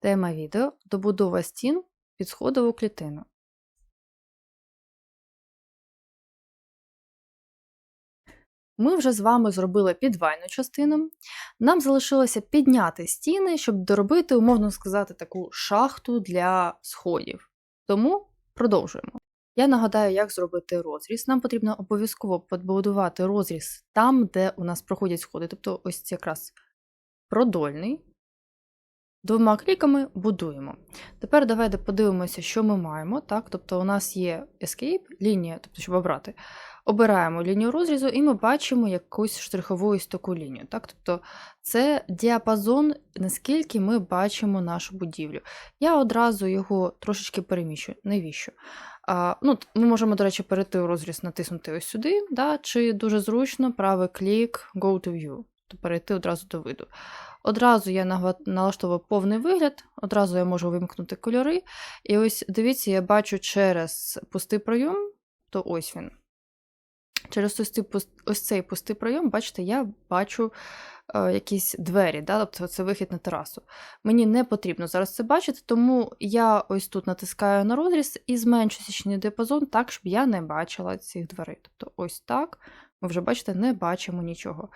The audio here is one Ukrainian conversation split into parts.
Тема відео добудова стін під сходову клітину. Ми вже з вами зробили підвальну частину. Нам залишилося підняти стіни, щоб доробити, умовно сказати, таку шахту для сходів. Тому продовжуємо. Я нагадаю, як зробити розріз. Нам потрібно обов'язково побудувати розріз там, де у нас проходять сходи. Тобто, ось якраз продольний. Двома кліками будуємо. Тепер давайте подивимося, що ми маємо. Так? Тобто, у нас є Escape, лінія, тобто, щоб обрати. Обираємо лінію розрізу, і ми бачимо якусь штрихову ось таку лінію. Так? Тобто, це діапазон, наскільки ми бачимо нашу будівлю. Я одразу його трошечки переміщу. Навіщо? А, ну, Ми можемо, до речі, перейти у розріз, натиснути ось сюди, да? чи дуже зручно правий клік Go to View, тобто перейти одразу до виду. Одразу я налаштовую повний вигляд, одразу я можу вимкнути кольори. І ось дивіться, я бачу через пустий пройом, то ось він. Через ось, ось цей пустий пройом, бачите, я бачу е, якісь двері, да? тобто це вихід на терасу. Мені не потрібно зараз це бачити, тому я ось тут натискаю на розріз і зменшу січний діапазон так, щоб я не бачила цих дверей. Тобто ось так. Вже, бачите, не бачимо нічого.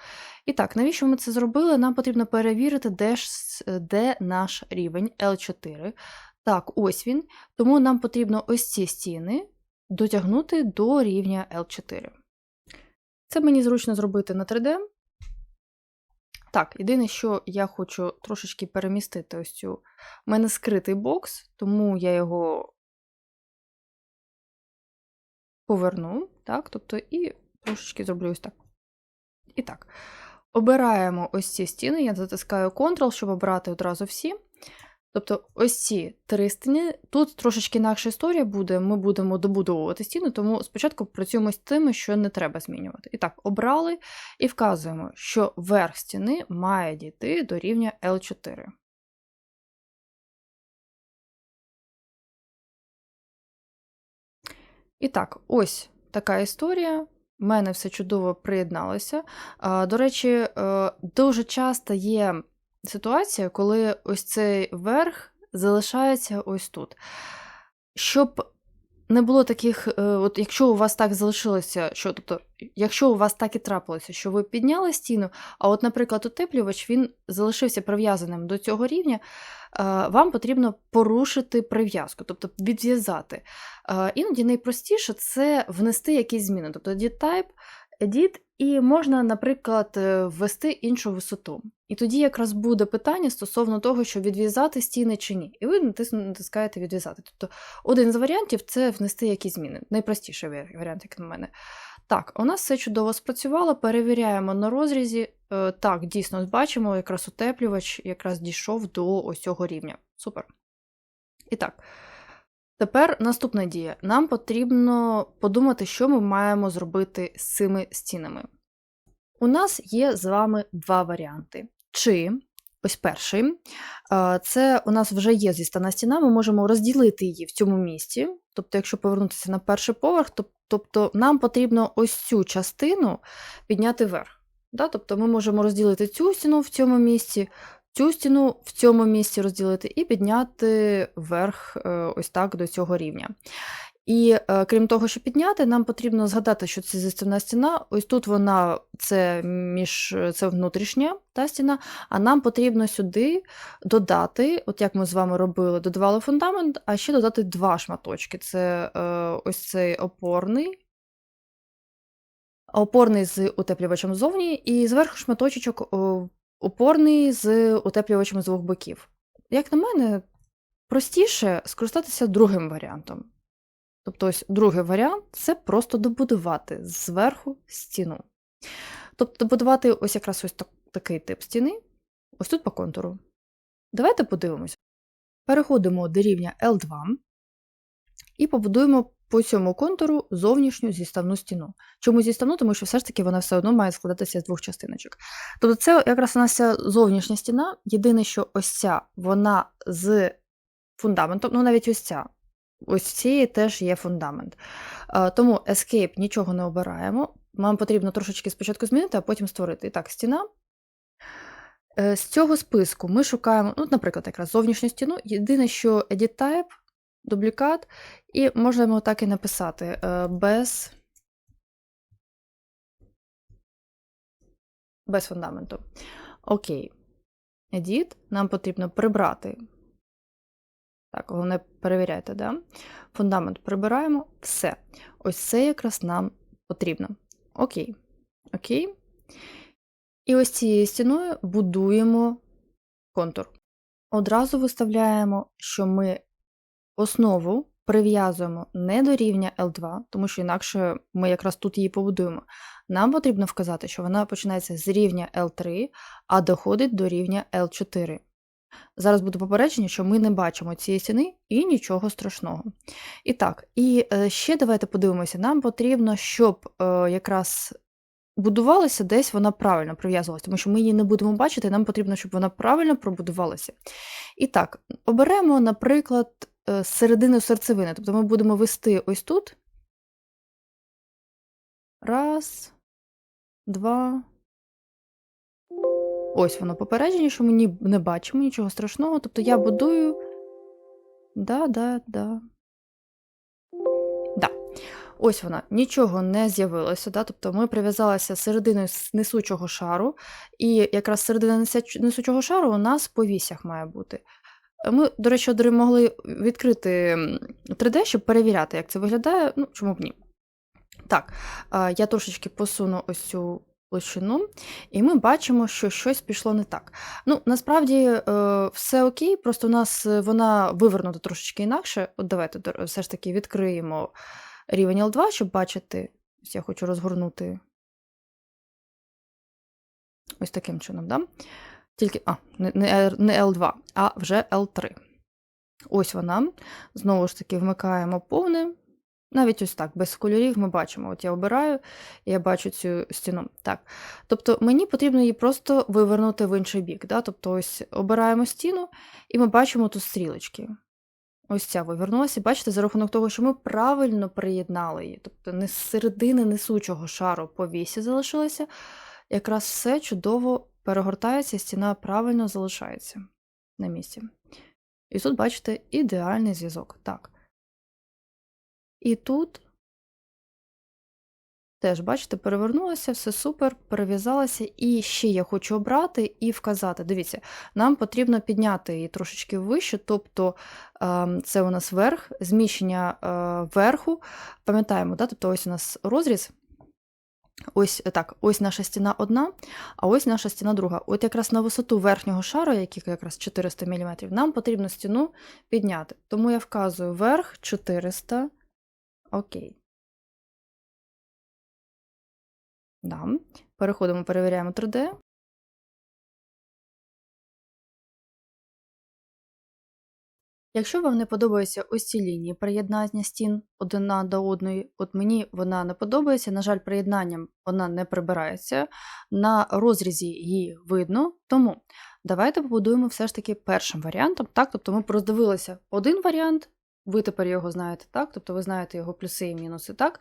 І так, навіщо ми це зробили? Нам потрібно перевірити, де, ж, де наш рівень L4. Так, ось він. Тому нам потрібно ось ці стіни дотягнути до рівня L4. Це мені зручно зробити на 3D. Так, єдине, що я хочу трошечки перемістити ось цю. У мене скритий бокс, тому я його поверну, так, тобто, і трошечки зроблю ось так. І так. Обираємо ось ці стіни, я затискаю Ctrl, щоб обрати одразу всі. Тобто, ось ці три стіни. Тут трошечки інакша історія буде, ми будемо добудовувати стіни, тому спочатку працюємо з тими, що не треба змінювати. І так, обрали і вказуємо, що верх стіни має дійти до рівня L4. І так, ось така історія. У мене все чудово приєдналося. До речі, е, дуже часто є ситуація, коли ось цей верх залишається ось тут. Щоб не було таких, е, от якщо у вас так залишилося, що тобто, якщо у вас так і трапилося, що ви підняли стіну, а от, наприклад, утеплювач він залишився прив'язаним до цього рівня, е, вам потрібно порушити прив'язку, тобто відв'язати. Е, іноді найпростіше це внести якісь зміни, тобто edit-type, edit, і можна, наприклад, ввести іншу висоту. І тоді якраз буде питання стосовно того, що відв'язати стіни чи ні. І ви натискаєте відв'язати. Тобто один з варіантів це внести якісь зміни. Найпростіший варіант, як на мене. Так, у нас все чудово спрацювало, перевіряємо на розрізі. Е, так, дійсно, бачимо, якраз утеплювач якраз дійшов до ось цього рівня. Супер. І так, тепер наступна дія. Нам потрібно подумати, що ми маємо зробити з цими стінами. У нас є з вами два варіанти. Чи ось перший, це у нас вже є зістана стіна, ми можемо розділити її в цьому місці. Тобто, якщо повернутися на перший поверх, тобто нам потрібно ось цю частину підняти вверх. Да? Тобто ми можемо розділити цю стіну в цьому місці, цю стіну в цьому місці розділити і підняти вверх е, ось так до цього рівня. І е, крім того, що підняти, нам потрібно згадати, що це застівна стіна. Ось тут вона це між це внутрішня та стіна, а нам потрібно сюди додати, от як ми з вами робили, додавали фундамент, а ще додати два шматочки. Це е, ось цей опорний. Опорний з утеплювачем ззовні, і зверху шматочок опорний з утеплювачем з двох боків. Як на мене, простіше скористатися другим варіантом. Тобто, ось другий варіант це просто добудувати зверху стіну. Тобто, добудувати ось якраз ось так, такий тип стіни, ось тут по контуру. Давайте подивимося. Переходимо до рівня L2 і побудуємо по цьому контуру зовнішню зіставну стіну. Чому зіставну? Тому що все ж таки вона все одно має складатися з двох частиночок. Тобто, це якраз у нас ця зовнішня стіна. Єдине, що ось ця вона з фундаментом, ну навіть ось ця ось цієї теж є фундамент. Тому Escape нічого не обираємо. Нам потрібно трошечки спочатку змінити, а потім створити. І так, стіна. Е, З цього списку ми шукаємо, ну, наприклад, якраз зовнішню стіну. Єдине, що Edit Type, дублікат, і можемо так і написати е, без, без фундаменту. Окей. Edit, нам потрібно прибрати. Так, головне перевіряйте, да? Фундамент прибираємо. Все. Ось це якраз нам потрібно. Окей. Окей. І ось цією стіною будуємо контур. Одразу виставляємо, що ми основу прив'язуємо не до рівня L2, тому що інакше ми якраз тут її побудуємо. Нам потрібно вказати, що вона починається з рівня L3, а доходить до рівня L4. Зараз буде попередження, що ми не бачимо цієї стіни і нічого страшного. І так, і е, ще давайте подивимося, нам потрібно, щоб е, якраз будувалася десь вона правильно прив'язувалася, тому що ми її не будемо бачити, нам потрібно, щоб вона правильно пробудувалася. І так, оберемо, наприклад, середину серцевини. Тобто ми будемо вести ось тут. Раз, два. Ось воно попередження, що ми не бачимо нічого страшного. Тобто я будую. Да, да, да. Да. Ось вона, нічого не з'явилося. Да? Тобто ми прив'язалися серединою несучого шару, і якраз середина несучого шару у нас по вісях має бути. Ми, до речі, могли відкрити 3D, щоб перевіряти, як це виглядає. Ну, чому б ні. Так, я трошечки посуну ось цю площину, і ми бачимо, що щось пішло не так. Ну, насправді е, все окей, просто у нас е, вона вивернута трошечки інакше. От давайте все ж таки відкриємо рівень L2, щоб бачити. Ось я хочу розгорнути ось таким чином, да? Тільки, а, не, не, L2, а вже L3. Ось вона. Знову ж таки, вмикаємо повне. Навіть ось так, без кольорів ми бачимо. От я обираю, я бачу цю стіну. Так. Тобто мені потрібно її просто вивернути в інший бік. Да? Тобто ось обираємо стіну, і ми бачимо тут стрілочки. Ось ця вивернулася. Бачите, за рахунок того, що ми правильно приєднали її. Тобто не з середини несучого шару по вісі залишилося, якраз все чудово перегортається, стіна правильно залишається на місці. І тут, бачите, ідеальний зв'язок. Так. І тут теж, бачите, перевернулося, все супер, перев'язалося. І ще я хочу обрати і вказати. Дивіться, нам потрібно підняти її трошечки вище, тобто ем, це у нас верх, зміщення е, верху. Пам'ятаємо, да? тобто ось у нас розріз. Ось так, ось наша стіна одна, а ось наша стіна друга. От якраз на висоту верхнього шару, який якраз 400 мм, нам потрібно стіну підняти. Тому я вказую верх 400. Окей. Да. Переходимо, перевіряємо 3D. Якщо вам не подобаються ось ці лінії приєднання стін одна до одної, от мені вона не подобається, на жаль, приєднанням вона не прибирається, на розрізі її видно, тому давайте побудуємо все ж таки першим варіантом. Так? Тобто ми роздивилися один варіант, ви тепер його знаєте, так? тобто ви знаєте його плюси і мінуси. так?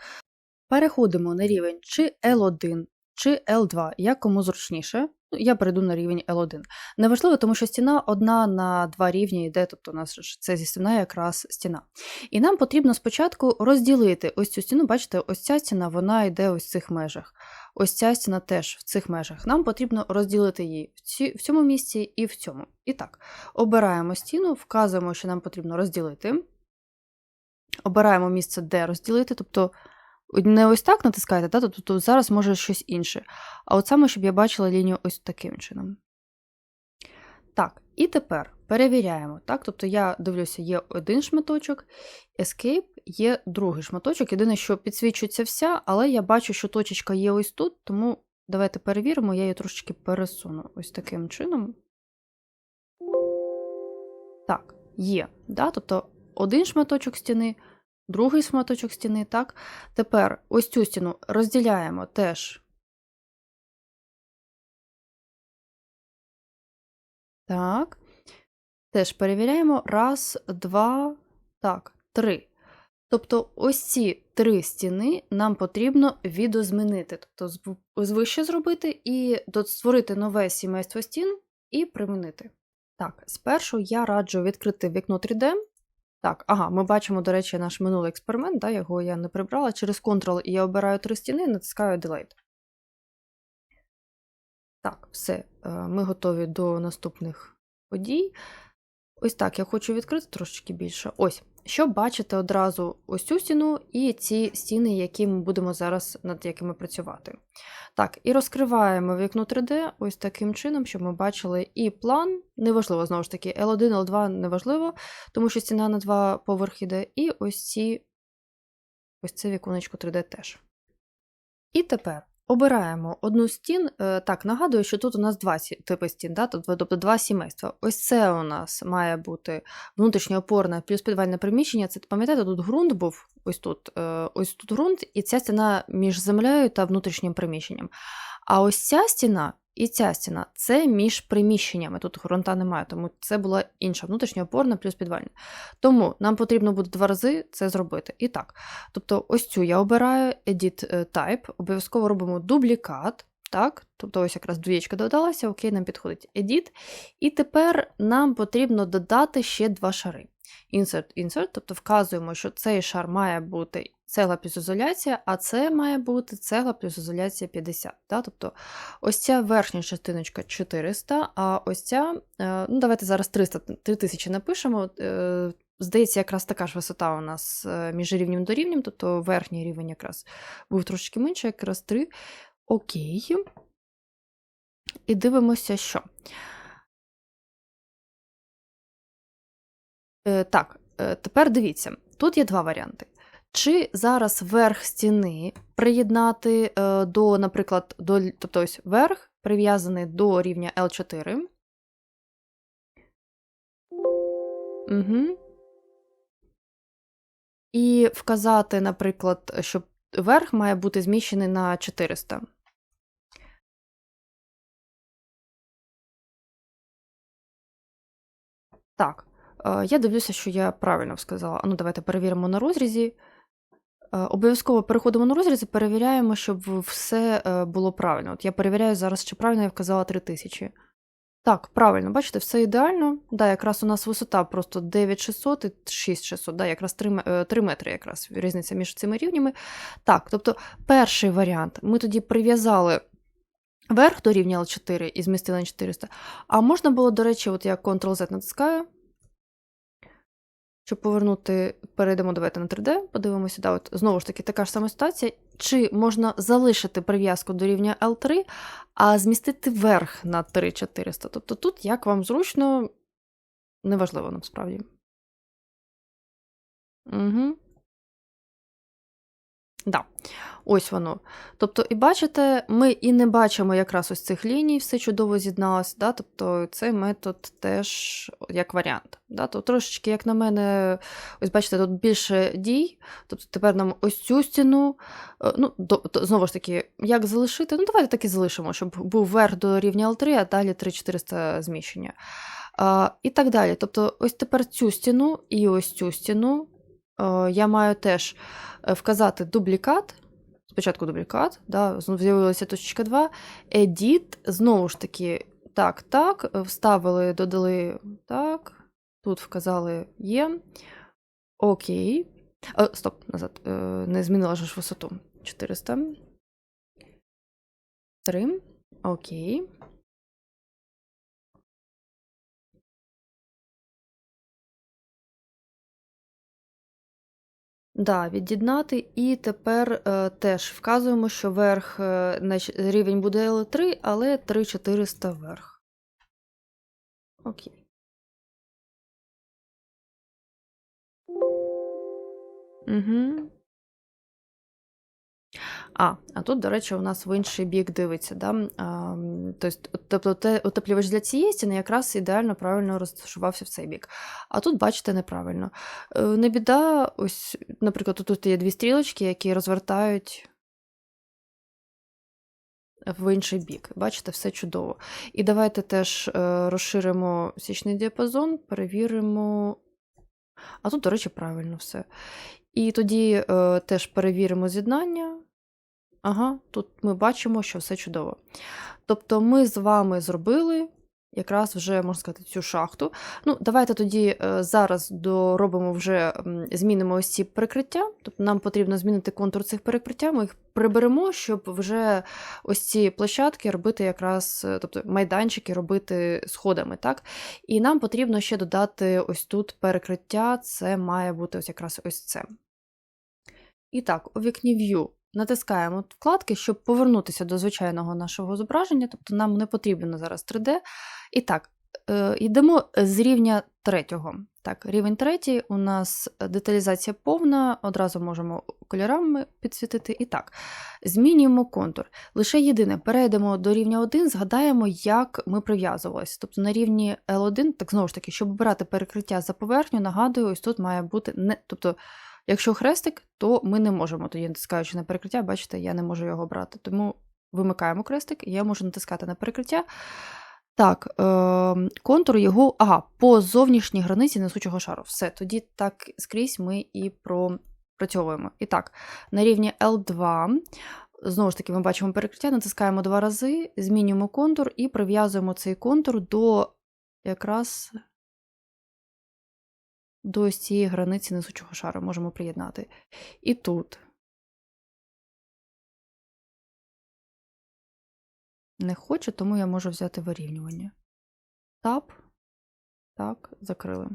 Переходимо на рівень чи L1, чи L2, як кому зручніше. Ну, Я перейду на рівень L1. Неважливо, тому що стіна одна на два рівні йде, тобто у нас це зі стіна якраз стіна. І нам потрібно спочатку розділити ось цю стіну. Бачите, ось ця стіна вона йде ось в цих межах. Ось ця стіна теж в цих межах. Нам потрібно розділити її в, ці, в цьому місці і в цьому. І так, обираємо стіну, вказуємо, що нам потрібно розділити. Обираємо місце, де розділити, тобто не ось так натискаєте, да? тобто зараз може щось інше. А от саме, щоб я бачила лінію ось таким чином. Так, і тепер перевіряємо. Так? Тобто я дивлюся, є один шматочок, Escape, є другий шматочок. Єдине, що підсвічується вся, але я бачу, що точечка є ось тут, тому давайте перевіримо, я її трошечки пересуну ось таким чином. Так, є. Да? Тобто один шматочок стіни, другий шматочок стіни. так? Тепер ось цю стіну розділяємо теж. Так. Теж перевіряємо. Раз, два, так, три. Тобто, ось ці три стіни нам потрібно відозмінити. Тобто, звище зробити і створити нове сімейство стін і примінити. Так, спершу я раджу відкрити вікно 3D. Так, ага, ми бачимо, до речі, наш минулий експеримент, да, його я не прибрала. Через Ctrl я обираю три стіни, натискаю Delete. Так, все, е, ми готові до наступних подій. Ось так, я хочу відкрити трошечки більше. Ось, щоб бачити одразу ось цю стіну і ці стіни, які ми будемо зараз над якими працювати. Так, і розкриваємо вікно 3D ось таким чином, щоб ми бачили і план, неважливо, знову ж таки, L1, L2 неважливо, тому що стіна на два поверхи йде, і ось ці ось це віконечко 3D теж. І тепер обираємо одну стін. Е, Так, нагадую, що тут у нас два типи стін, да? тобто два сімейства. Ось це у нас має бути внутрішнє опорне плюс підвальне приміщення. Це пам'ятаєте, тут ґрунт був, ось тут, е, ось тут ґрунт, і ця стіна між землею та внутрішнім приміщенням. А ось ця стіна і ця стіна це між приміщеннями. Тут ґрунта немає, тому це була інша внутрішня опорна плюс підвальна. Тому нам потрібно буде два рази це зробити. І так. Тобто, ось цю я обираю Edit е, Type, обов'язково робимо дублікат. Так, тобто ось якраз двієчка додалася, окей, нам підходить Edit. І тепер нам потрібно додати ще два шари. Insert, Insert, тобто вказуємо, що цей шар має бути цегла плюс ізоляція, а це має бути цегла плюс ізоляція 50. Да? Тобто ось ця верхня частиночка 400, а ось ця, е, ну давайте зараз 300, 3000 напишемо. е, Здається, якраз така ж висота у нас е, між рівнем до рівнем, тобто верхній рівень якраз був трошки менше, якраз 3. Окей. І дивимося, що. Так, е, тепер дивіться, тут є два варіанти. Чи зараз верх стіни приєднати е, до, наприклад, до, тобто ось верх прив'язаний до рівня L4. Угу. І вказати, наприклад, що верх має бути зміщений на 400. Так, е, я дивлюся, що я правильно сказала. Ну, давайте перевіримо на розрізі. Е, Обов'язково переходимо на розріз і перевіряємо, щоб все е, було правильно. От я перевіряю зараз, чи правильно я вказала 3000. Так, правильно, бачите, все ідеально. Да, якраз у нас висота просто 9600 і 6600, да, якраз 3, 3 метри якраз різниця між цими рівнями. Так, тобто, перший варіант. Ми тоді прив'язали верх до рівня L4 і змістили на 400. А можна було, до речі, от я Ctrl-Z натискаю. Щоб повернути, перейдемо давайте на 3D, подивимося, да, от знову ж таки така ж сама ситуація. Чи можна залишити прив'язку до рівня L3, а змістити верх на 3400? Тобто тут, як вам зручно, неважливо насправді. Угу. Да. Ось воно. Тобто, і бачите, ми і не бачимо якраз ось цих ліній, все чудово з'єдналося. Да? Тобто цей метод теж як варіант. Да? Тобто, трошечки, як на мене, ось бачите, тут більше дій. Тобто тепер нам ось цю стіну. е, Ну, до, знову ж таки, як залишити? Ну, давайте так і залишимо, щоб був верх до рівня L3, а далі 3400 зміщення. А, і так далі. Тобто, ось тепер цю стіну і ось цю стіну я маю теж е, вказати дублікат. Спочатку дублікат, да, з'явилася точка 2. Edit, знову ж таки, так, так, е, вставили, додали так. Тут вказали є. Окей. Е, стоп, назад. Е, не змінила ж висоту. 400. 3. Окей. Да, від'єднати. І тепер е, теж вказуємо, що верх е, рівень буде L3, але 3400 верх. Окей. Угу. А, а тут, до речі, у нас в інший бік дивиться. Да? А, тобто, тобто утеплювач для цієї стіни якраз ідеально правильно розташувався в цей бік. А тут, бачите, неправильно. Е, Не біда, ось, наприклад, тут є дві стрілочки, які розвертають в інший бік. Бачите, все чудово. І давайте теж е, розширимо січний діапазон, перевіримо. А тут, до речі, правильно все. І тоді е, теж перевіримо з'єднання. Ага, тут ми бачимо, що все чудово. Тобто ми з вами зробили якраз вже, можна сказати, цю шахту. Ну, давайте тоді е, зараз доробимо вже змінимо ось ці перекриття. Тобто нам потрібно змінити контур цих перекриття. Ми їх приберемо, щоб вже ось ці площадки робити якраз, е, тобто майданчики робити сходами. так? І нам потрібно ще додати ось тут перекриття. Це має бути ось якраз ось це. І так, у вікні View натискаємо вкладки, щоб повернутися до звичайного нашого зображення, тобто нам не потрібно зараз 3D. І так, е, йдемо з рівня третього. Так, рівень третій, у нас деталізація повна, одразу можемо кольорами підсвітити. І так, змінюємо контур. Лише єдине, перейдемо до рівня 1, згадаємо, як ми прив'язувалися. Тобто на рівні L1, так знову ж таки, щоб обирати перекриття за поверхню, нагадую, ось тут має бути не. тобто, Якщо хрестик, то ми не можемо тоді натискаючи на перекриття, бачите, я не можу його брати. Тому вимикаємо хрестик, і я можу натискати на перекриття. Так, е, контур його, ага, по зовнішній границі несучого шару. Все, тоді так скрізь ми і пропрацьовуємо. І так, на рівні L2, знову ж таки, ми бачимо перекриття, натискаємо два рази, змінюємо контур і прив'язуємо цей контур до якраз до ось цієї границі несучого шару можемо приєднати. І тут. Не хочу, тому я можу взяти вирівнювання. Тап. Так, закрили.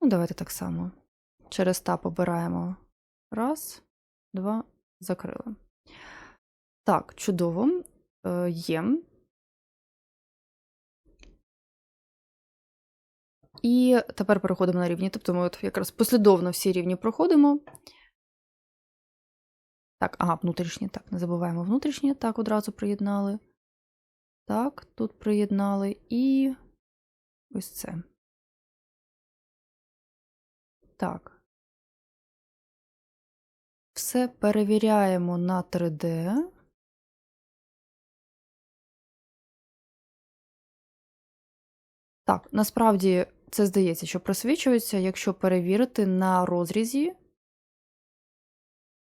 Ну, давайте так само. Через тап обираємо. Раз, два, закрили. Так, чудово. Е, Є. І тепер переходимо на рівні. Тобто ми от якраз послідовно всі рівні проходимо. Так, ага, внутрішні. Так, не забуваємо внутрішні. Так, одразу приєднали. Так, тут приєднали і ось це. Так. Все перевіряємо на 3D. Так, насправді це здається, що просвічується, якщо перевірити на розрізі,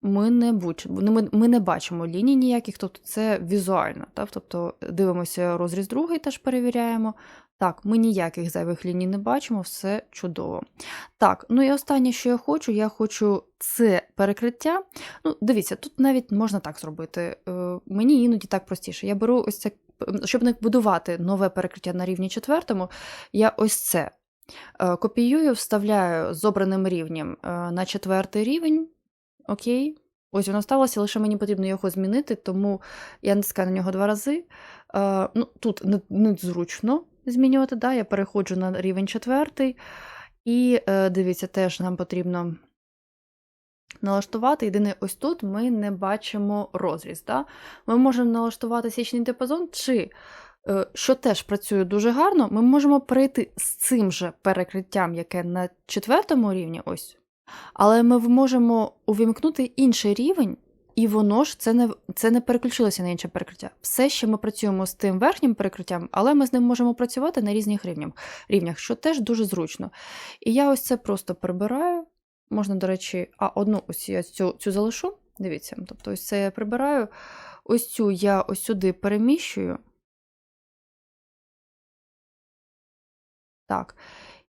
ми не бачимо, ми, ми не бачимо ліній ніяких, тобто це візуально. Так? Тобто дивимося розріз другий, теж перевіряємо. Так, ми ніяких зайвих ліній не бачимо, все чудово. Так, ну і останнє, що я хочу, я хочу це перекриття. Ну, Дивіться, тут навіть можна так зробити. Е, мені іноді так простіше. Я беру ось це, щоб не будувати нове перекриття на рівні четвертому, я ось це копіюю, вставляю з обраним рівнем е, на четвертий рівень. Окей. Ось воно сталося, лише мені потрібно його змінити, тому я натискаю на нього два рази. Е, ну, Тут незручно змінювати, да? я переходжу на рівень четвертий. І дивіться, теж нам потрібно налаштувати. Єдине, ось тут ми не бачимо розріз. Да? Ми можемо налаштувати січний диапазон, чи Е, що теж працює дуже гарно, ми можемо перейти з цим же перекриттям, яке на четвертому рівні, ось, але ми можемо увімкнути інший рівень, і воно ж це не це не переключилося на інше перекриття. Все ще ми працюємо з тим верхнім перекриттям, але ми з ним можемо працювати на різних рівнях, рівнях що теж дуже зручно. І я ось це просто прибираю. Можна, до речі, а одну ось я цю цю залишу. Дивіться, тобто ось це я прибираю. Ось цю я ось сюди переміщую. Так.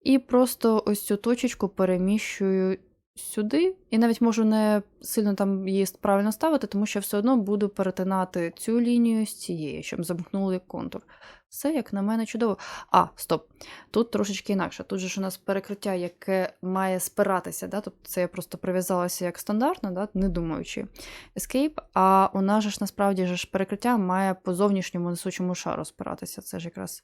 І просто ось цю точечку переміщую сюди, і навіть можу не сильно там її правильно ставити, тому що все одно буду перетинати цю лінію з цією, щоб замкнули контур. Все, як на мене, чудово. А, стоп. Тут трошечки інакше. Тут же ж у нас перекриття, яке має спиратися. Да? Тобто це я просто прив'язалася як стандартно, да? не думаючи. Escape, а у нас же ж насправді ж перекриття має по зовнішньому несучому шару спиратися. Це ж якраз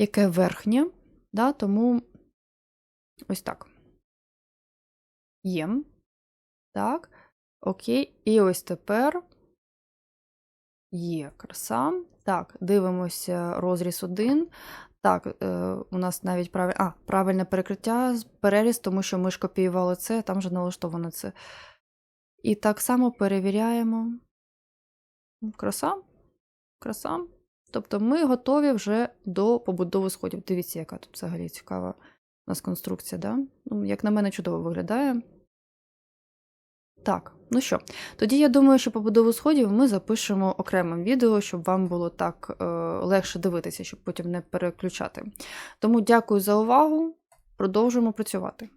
яке верхнє, да, тому ось так. Є. Так. Окей. І ось тепер є краса. Так, дивимося розріз 1. Так, е, у нас навіть правиль... а, правильне перекриття, переріз, тому що ми ж копіювали це, там вже налаштовано це. І так само перевіряємо. Краса. Краса. Тобто ми готові вже до побудови сходів. Дивіться, яка тут взагалі цікава у нас конструкція, да? Ну, як на мене, чудово виглядає. Так, ну що, тоді я думаю, що побудову сходів ми запишемо окремим відео, щоб вам було так е, легше дивитися, щоб потім не переключати. Тому дякую за увагу. Продовжуємо працювати.